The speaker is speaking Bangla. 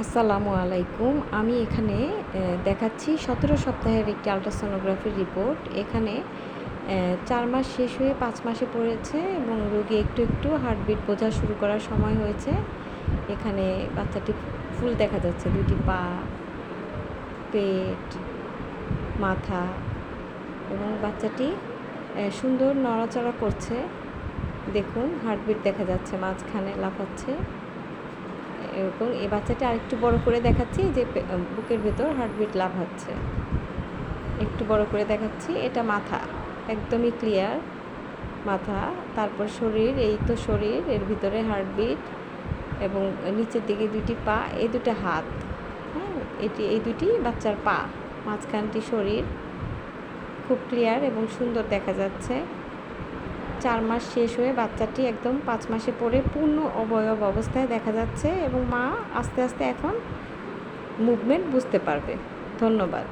আসসালামু আলাইকুম। আমি এখানে দেখাচ্ছি সতেরো সপ্তাহের একটি আলট্রাসোনোগ্রাফির রিপোর্ট এখানে চার মাস শেষ হয়ে পাঁচ মাসে পড়েছে এবং রোগী একটু একটু হার্টবিট বোঝা শুরু করার সময় হয়েছে। এখানে বাচ্চাটি ফুল দেখা যাচ্ছে দুটি পা, পেট, মাথা এবং বাচ্চাটি সুন্দর নড়াচড়া করছে। দেখুন হার্টবিট দেখা যাচ্ছে, মাঝখানে লাফাচ্ছে। এবং এই বাচ্চাটা আরেকটু বড় করে দেখাচ্ছি যে বুকের ভেতর হার্টবিট লাভ হচ্ছে। একটু বড় করে দেখাচ্ছি, এটা মাথা, একদমই ক্লিয়ার মাথা। তারপর শরীর, এই তো শরীর, এর ভিতরে হার্টবিট এবং নিচের দিকে দুটি পা, এই দুটো হাত হ্যাঁ? এটি, এই দুটি বাচ্চার পা, মাঝখানটি শরীর, খুব ক্লিয়ার এবং সুন্দর দেখা যাচ্ছে। চার মাস শেষ হয়ে বাচ্চাটি একদম পাঁচ মাসে পরে পূর্ণ অবয়ব অবস্থায় দেখা যাচ্ছে এবং মা আস্তে আস্তে এখন মুভমেন্ট বুঝতে পারবে। ধন্যবাদ।